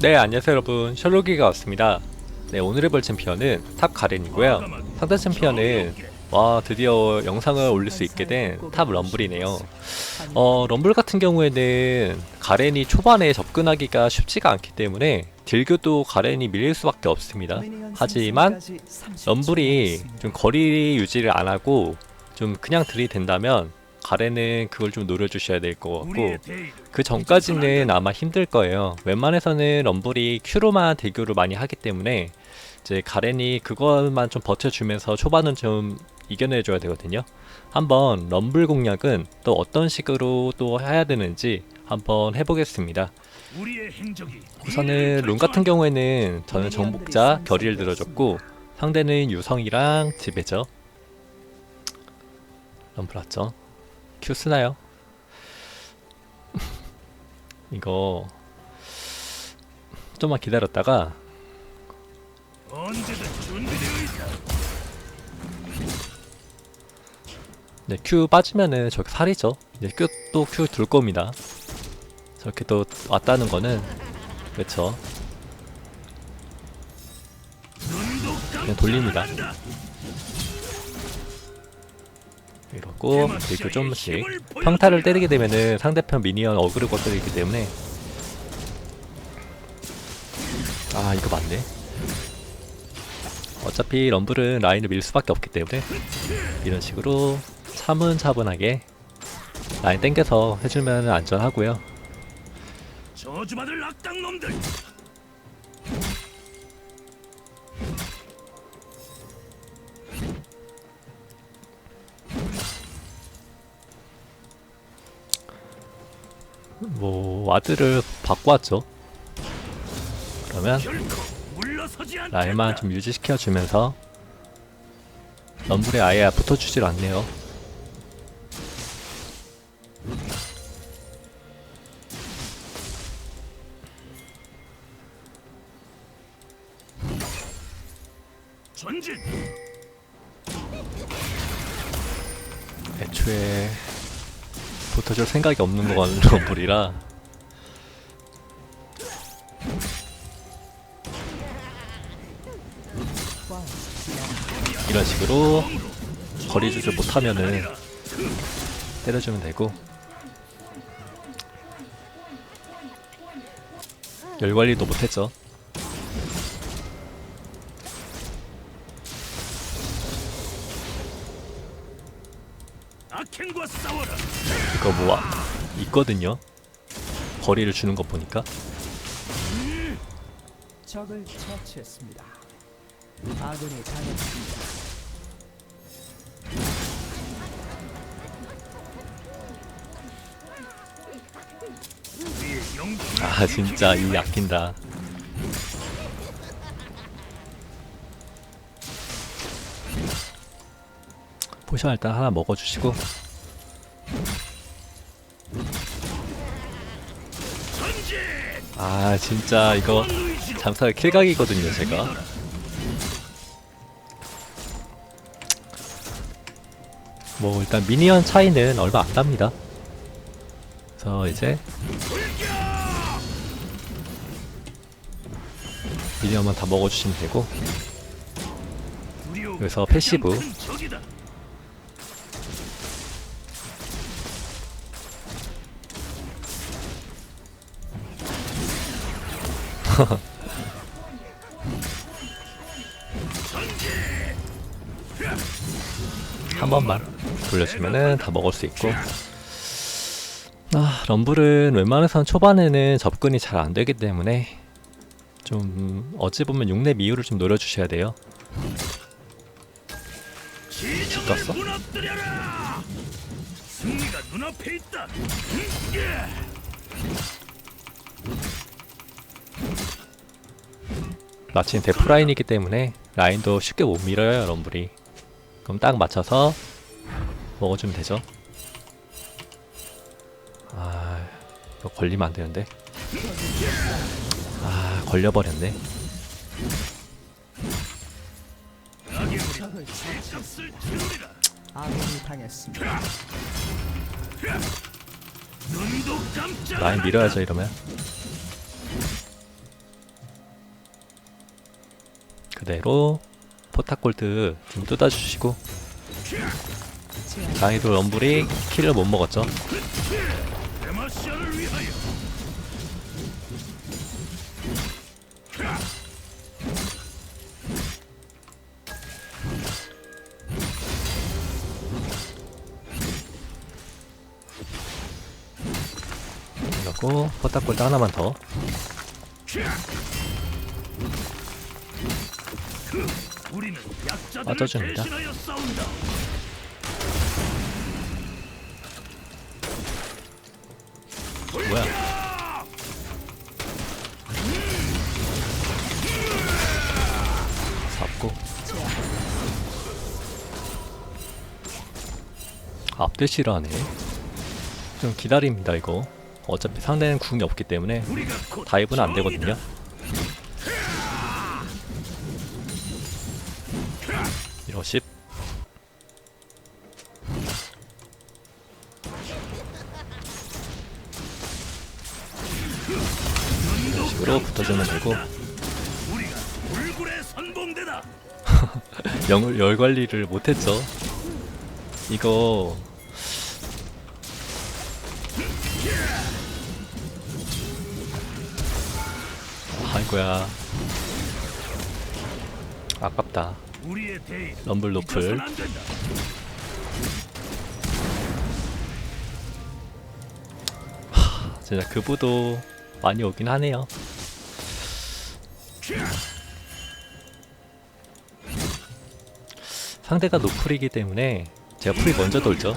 네 안녕하세요 여러분. 셜록이가 왔습니다. 네 오늘 해볼 챔피언은 탑 가렌이고요. 상대 챔피언은 와 드디어 영상을 올릴 수 있게 된 탑 럼블이네요. 어 럼블 같은 경우에는 가렌이 초반에 접근하기가 쉽지가 않기 때문에 딜교도 가렌이 밀릴 수밖에 없습니다. 하지만 럼블이 좀 거리 유지를 안 하고 좀 그냥 들이댄다면 가렌은 그걸 좀 노려주셔야 될 것 같고 그 전까지는 아마 힘들 거예요. 웬만해서는 럼블이 큐로만 대교를 많이 하기 때문에 이제 가렌이 그것만 좀 버텨주면서 초반은 좀 이겨내줘야 되거든요. 한번 럼블 공략은 또 어떤 식으로 또 해야 되는지 한번 해보겠습니다. 우선은 룬 같은 경우에는 저는 정복자 결의를 들어줬고 상대는 유성이랑 지배죠. 럼블 왔죠. 큐 쓰나요? 이거 좀만 기다렸다가. 네, 큐 빠지면은 저기 살이죠. 이제 큐또 큐 둘 겁니다. 저렇게 또 왔다는 거는 그렇죠. 그냥 돌립니다. 이러고 그리고 좀씩 평타를 때리게 되면은 상대편 미니언 어그로 거들이기 때문에 아 이거 맞네. 어차피 럼블은 라인을 밀 수밖에 없기 때문에 이런 식으로 차분차분하게 라인 땡겨서 해주면 안전하고요. 저주받을 악당 놈들. 뭐 와드를 바꿔왔죠. 그러면. 라인만 좀 유지시켜 주면서 럼블에 아예 붙어주질 않네요. 전진. 애초에 붙어줄 생각이 없는 건 럼블이라 이런 식으로 거리 조절 못하면은 때려주면 되고 열 관리도 못했죠. 악행과 싸워라. 이거 뭐 와- 있거든요. 거리를 주는 거 보니까 적을 처치했습니다. 아군이 당했습니다. 아 진짜 이 아낀다. 포션 일단 하나 먹어주시고. 아 진짜 이거 잠살 킬각이거든요 제가 뭐 일단 미니언 차이는 얼마 안 납니다 그래서 이제 미니언만 다 먹어주시면 되고 여기서 패시브. 한 번만 돌려주면은 다 먹을 수 있고 아 럼블은 웬만해선 초반에는 접근이 잘 안 되기 때문에 좀 어찌 보면 6렙 이후를 좀 노려주셔야 돼요? 무너뜨려라. 승리가 눈앞에 있다. 마침 데프라인이기 때문에 라인도 쉽게 못 밀어요 럼블이. 그럼 딱 맞춰서 먹어주면 되죠. 아 이거 걸리면 안 되는데. 아 걸려버렸네. 라인 밀어야죠 이러면 그대로 포탑골드 좀 뜯어주시고. 다행히도 럼블이 킬을 못 먹었죠. 그리고 포탑골드 하나만 더 대신하여 싸운다. 뭐야? 잡고. 앞대시를 하네. 좀 기다립니다 이거. 어차피 상대는 궁이 없기 때문에 다이브는 안 되거든요 이러십 이런 식으로 붙어주면 되고. 열, 열 관리를 못했죠. 이거 아이고야 아깝다. 럼블 노플. 진짜 그부도 많이 오긴 하네요. 상대가 노플이기 때문에 제가 풀이 먼저 돌죠.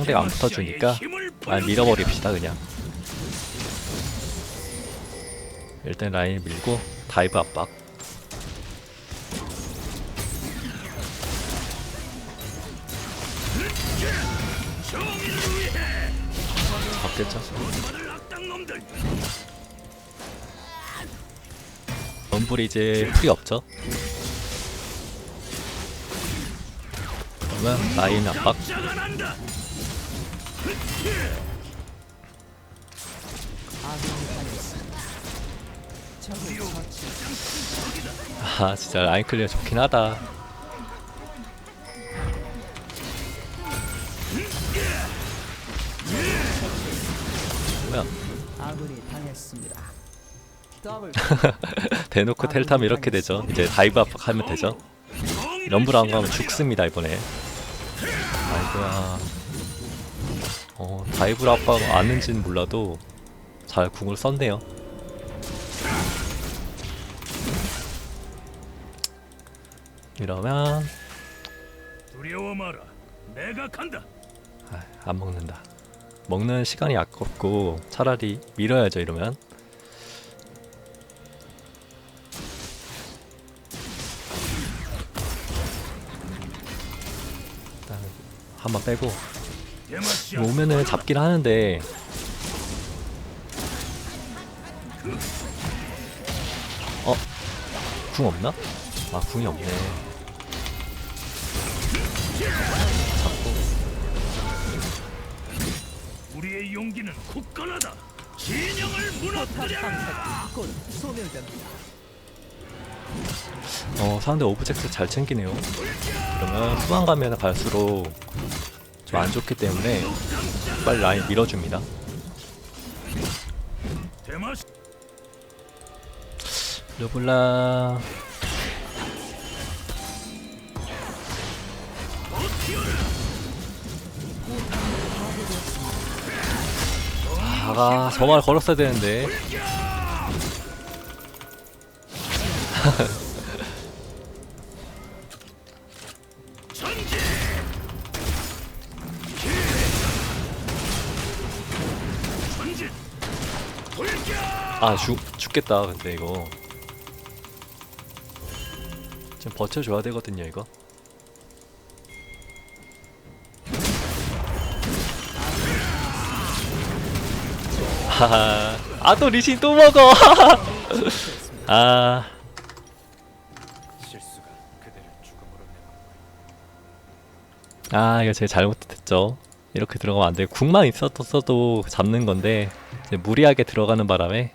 상대가 안 붙어주니까 아 밀어버립시다 그냥. 일단 라인 밀고 다이브 압박. 잡겠죠? 럼블이 이제 풀이 없죠? 그러면 라인 압박. 아 진짜 라인 클리어 좋긴 하다. 뭐야? 대놓고 텔타면 이렇게 되죠. 이제 다이브 압박하면 되죠. 럼블 안 가면. 죽습니다 이번에. 아이고야. 어 다이브 압박 아는지는 몰라도 잘 궁을 썼네요. 이러면 두려워 마라. 내가 간다. 아, 안 먹는다. 먹는 시간이 아깝고 차라리 밀어야죠 이러면. 일단 한번 빼고 오면은 잡긴 하는데 어? 궁 없나? 아 궁이 없네 잡고 우리의 용기는 굳건하다. 진영을 무너뜨려. 방패가 곧 소멸됩니다. 어 상대 오브젝트 잘 챙기네요 그러면 후반 가면 갈수록 좀 안 좋기 때문에 빨리 라인 밀어줍니다. 르블라. 아가 저말 걸었어야 되는데 아 죽, 죽겠다 근데 이거. 좀 버텨줘야 되거든요 이거. 아 또 리신 또 먹어. 아. 아, 이거 제가 잘못됐죠. 이렇게 들어가면 안 돼. 국만 있었어도 잡는 건데, 무리하게 들어가는 바람에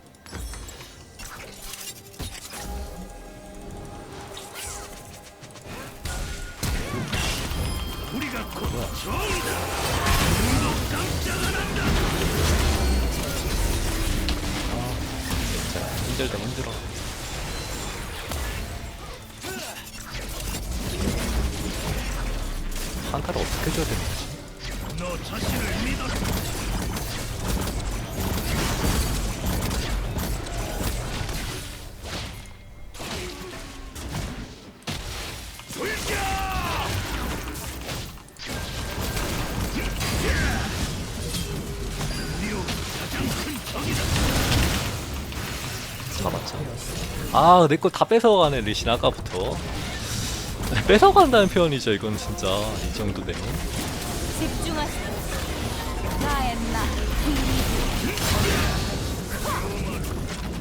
잡았죠 아 내 거 다 뺏어가네 리신 아까부터 뺏어간다는 표현이죠 이건 진짜 이 정도 되면 집중하세요. 나의 나.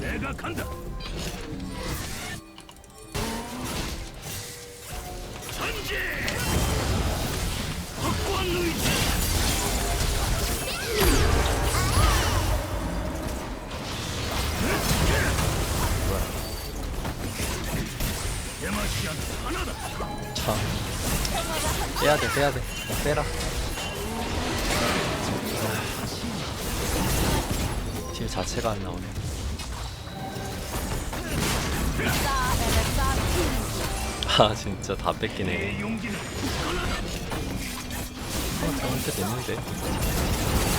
내가 간다. 의지. 하나다. 참 빼야 돼 빼야 돼 빼라 팀 자체가 안 나오네 아 진짜 다 뺏기네. 어, 저한테 됐는데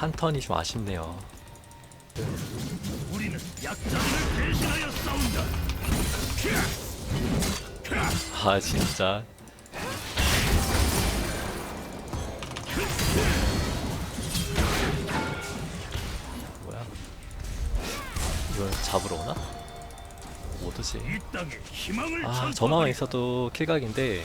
한 턴이 좀 아쉽네요. 아 진짜 뭐야 이걸 잡으러 오나? 희망을 아. 저만 있어도 킬각인데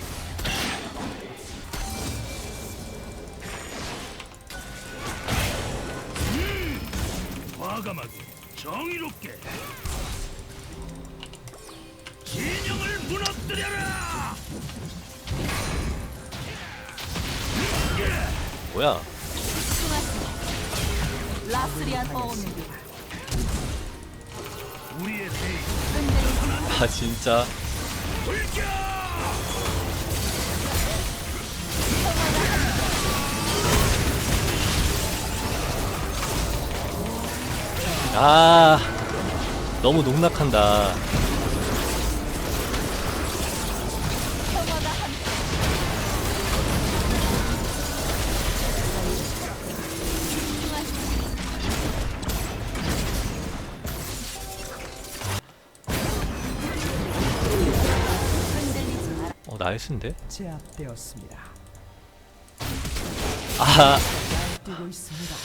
과감하게 정의롭게 진영을 무너뜨려라. 뭐야. 라스리안 어미. 우리의 대의 아 진짜 불격. 아 너무 농락한다. 어 나이스인데? 제압되었습니다. 아 뛰고 있습니다.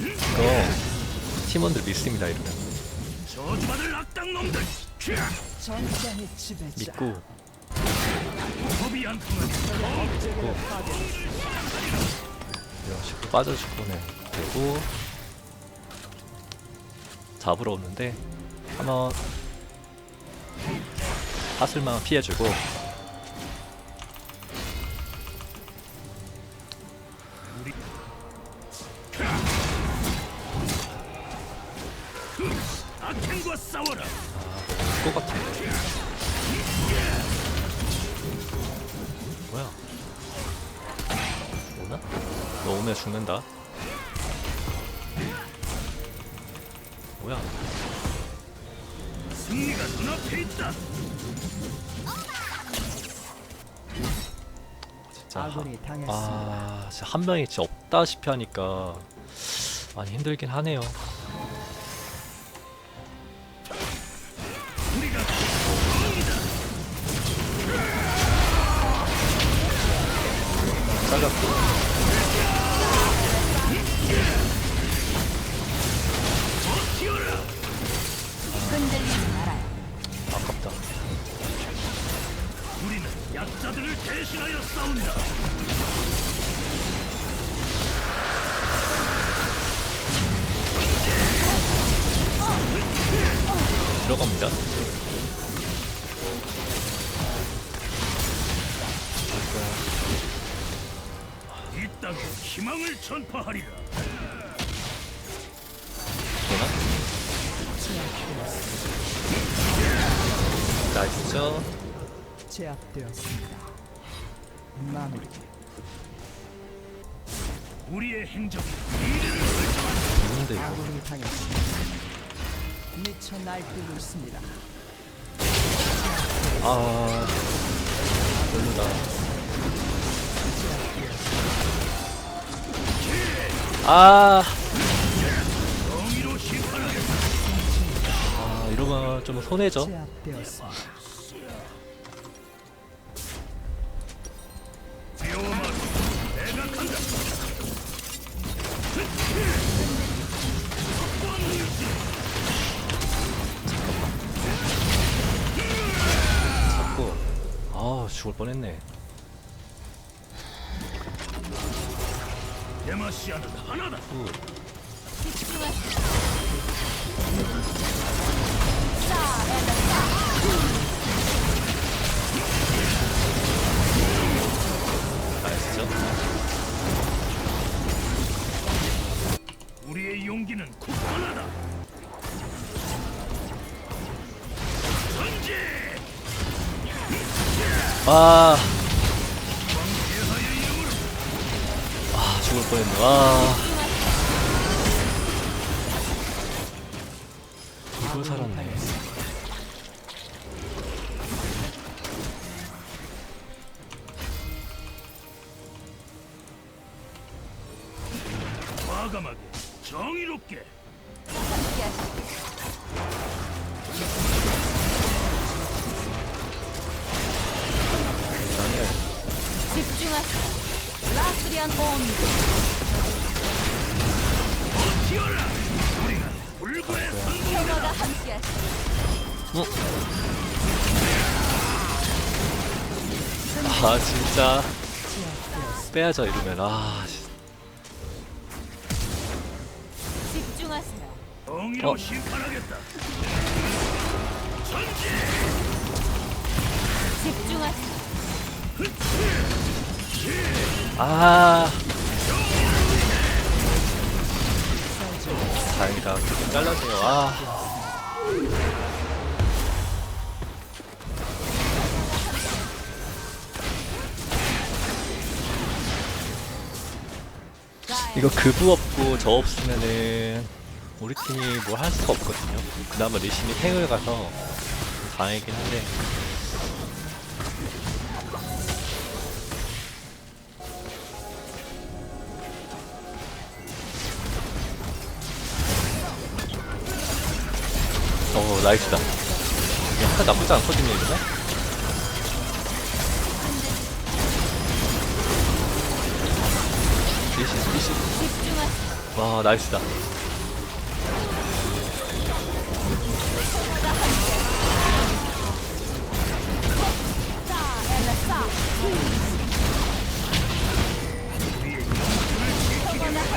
이거 팀원들 믿습니다 이러면 저주받을 악당 놈들. 전장의 지배자. 믿고. 법이 안 통하니 이런 식으로 빠져주고 네 되고. 잡으러 오는데 한번 하슬만 피해주고 싸워라. 것 같은데 뭐야 오나? 너 오면 죽는다 뭐야 승리가 눈앞에 있다. 진짜 아군이 하- 당했습니다. 아 진짜 한 명이 진짜 없다시피 하니까 많이 힘들긴 하네요 맞았어. 흔들리지 말아요. 아깝다. 우리는 약자들을 대신하여 싸운다. 들어갑니다. 전파하리라. 되나? 나이스죠? 제압되었습니다. 마무리. 우리의 행적이 있는데 이거. 아군이 당했습니다. 미쳐 날뛰고 있습니다. 아 별로다. 심판하겠다. 아 이러면 좀 손해죠. 아 죽을 뻔했네. 나이스죠? 우리의 용기는 굳건하다. 아, 뻔했네. 와, 이걸 살았네. 과감하게 정의롭게. 집중하세요. 라스리안 온도. 버티어라. 우리가 불굴의 선봉이다. 평화가 함께하시죠. 아 진짜 빼야죠 이러면 아 씨. 집중하세요. 정의로 어. 심판하겠다. 전지! 집중하세요. 아. 다행이다. 좀 잘라줘요. 아. 이거 그부 없고 저 없으면은 우리 팀이 뭘 할 수가 없거든요. 그나마 리신이 탱을 가서 다행이긴 한데 나이스다 약간 나쁘지 않거든요 이거 리신 집중하세요. 와 나이스다.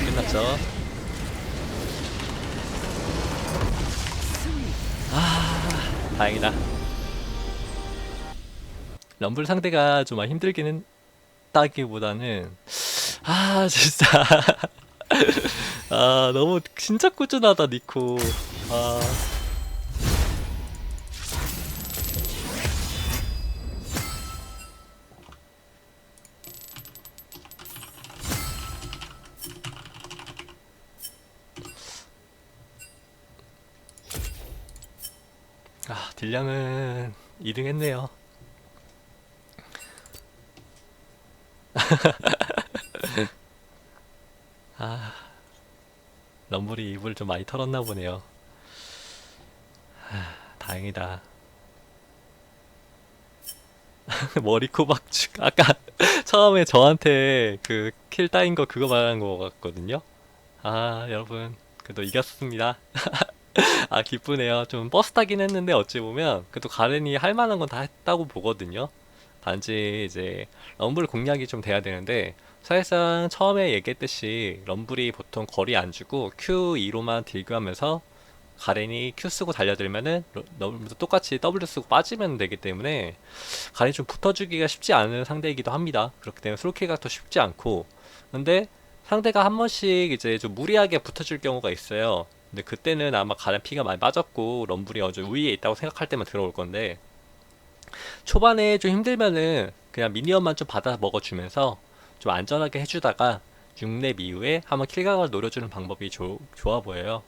끝났죠 다행이다. 럼블 상대가 좀 힘들기는 따기보다는 아 진짜. 아 너무 진짜 꾸준하다 니코. 아 딜량은 2등 했네요. 아, 럼블이 입을 좀 많이 털었나 보네요. 아, 다행이다. 머리 코 박죽. 아까 처음에 저한테 그 킬 따인 거 그거 말하는 거 같거든요. 아, 여러분. 그래도 이겼습니다. 아 기쁘네요. 좀 버스 타긴 했는데 어찌 보면 그래도 가렌이 할 만한 건 다 했다고 보거든요. 단지 이제 럼블 공략이 좀 돼야 되는데 사실상 처음에 얘기했듯이 럼블이 보통 거리 안 주고 Q2로만 딜교하면서 가렌이 Q 쓰고 달려들면은 러- 럼블도 똑같이 W 쓰고 빠지면 되기 때문에 가렌이 좀 붙어주기가 쉽지 않은 상대이기도 합니다. 그렇기 때문에 솔킬가 더 쉽지 않고 근데 상대가 한 번씩 이제 좀 무리하게 붙어줄 경우가 있어요. 근데 그때는 아마 가렌 피가 많이 빠졌고 럼블이 어제 우위에 있다고 생각할 때만 들어올 건데 초반에 좀 힘들면은 그냥 미니언만 좀 받아 먹어주면서 좀 안전하게 해주다가 6렙 이후에 한번 킬각을 노려주는 방법이 조- 좋아 보여요.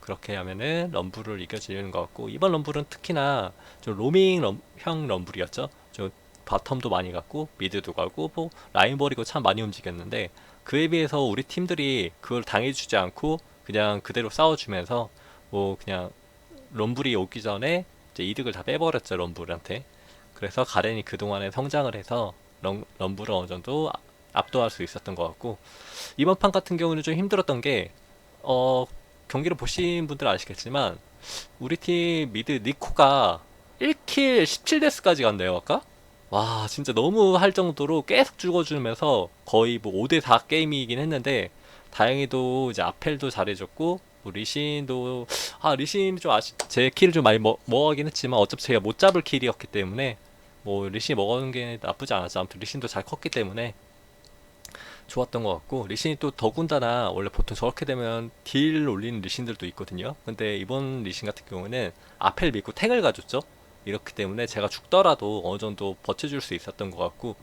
그렇게 하면은 럼블을 이겨지는 것 같고 이번 럼블은 특히나 좀 로밍 럼, 형 럼블이었죠. 좀 바텀도 많이 갔고 미드도 가고 뭐 라인 버리고 참 많이 움직였는데 그에 비해서 우리 팀들이 그걸 당해주지 않고 그냥 그대로 싸워주면서 뭐 그냥 럼블이 오기 전에 이제 이득을 다 빼버렸죠 럼블한테. 그래서 가렌이 그동안에 성장을 해서 럼, 럼블을 어느 정도 아- 압도할 수 있었던 것 같고 이번 판 같은 경우는 좀 힘들었던 게 어, 경기를 보신 분들 아시겠지만 우리 팀 미드 니코가 1킬 17데스까지 간대요 아까? 와 진짜 너무 할 정도로 계속 죽어주면서 거의 뭐 5대4 게임이긴 했는데 다행히도 이제 아펠도 잘해줬고 뭐 리신도 아 리신 좀 아시 제 킬을 좀 많이 먹, 먹긴 했지만 어차피 제가 못 잡을 킬이었기 때문에 뭐 리신이 먹은 게 나쁘지 않았죠. 아무튼 리신도 잘 컸기 때문에 좋았던 것 같고 리신이 또 더군다나 원래 보통 저렇게 되면 딜 올리는 리신들도 있거든요. 근데 이번 리신 같은 경우는 아펠 믿고 탱을 가줬죠 이렇기 때문에 제가 죽더라도 어느 정도 버텨줄 수 있었던 것 같고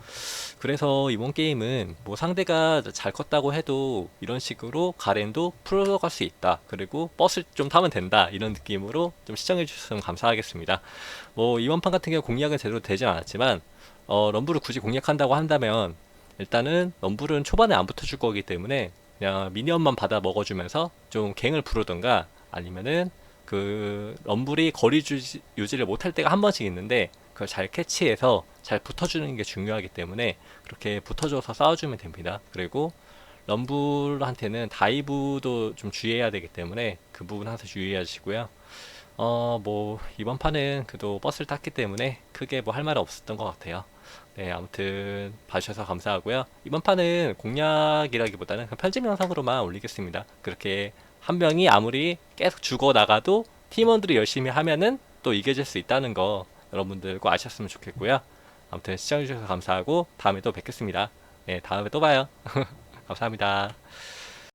그래서 이번 게임은 뭐 상대가 잘 컸다고 해도 이런 식으로 가렌도 풀어갈 수 있다. 그리고 버스 좀 타면 된다. 이런 느낌으로 좀 시청해 주셔서 감사하겠습니다. 뭐 이번 판 같은 경우 공략은 제대로 되진 않았지만 어, 럼블을 굳이 공략한다고 한다면 일단은 럼블은 초반에 안 붙어줄 거기 때문에 그냥 미니언만 받아 먹어주면서 좀 갱을 부르던가 아니면은 그 럼블이 거리 주지, 유지를 못할 때가 한 번씩 있는데 그걸 잘 캐치해서 잘 붙어주는 게 중요하기 때문에 그렇게 붙어줘서 싸워주면 됩니다. 그리고 럼블한테는 다이브도 좀 주의해야 되기 때문에 그 부분 항상 주의하시고요. 어, 뭐, 이번 판은 그래도 버스를 탔기 때문에 크게 뭐 할 말은 없었던 것 같아요. 네, 아무튼 봐주셔서 감사하고요. 이번 판은 공략이라기보다는 편집 영상으로만 올리겠습니다. 그렇게 한 명이 아무리 계속 죽어 나가도 팀원들이 열심히 하면은 또 이겨질 수 있다는 거 여러분들 꼭 아셨으면 좋겠고요. 아무튼 시청해주셔서 감사하고 다음에 또 뵙겠습니다. 네, 다음에 또 봐요. 감사합니다.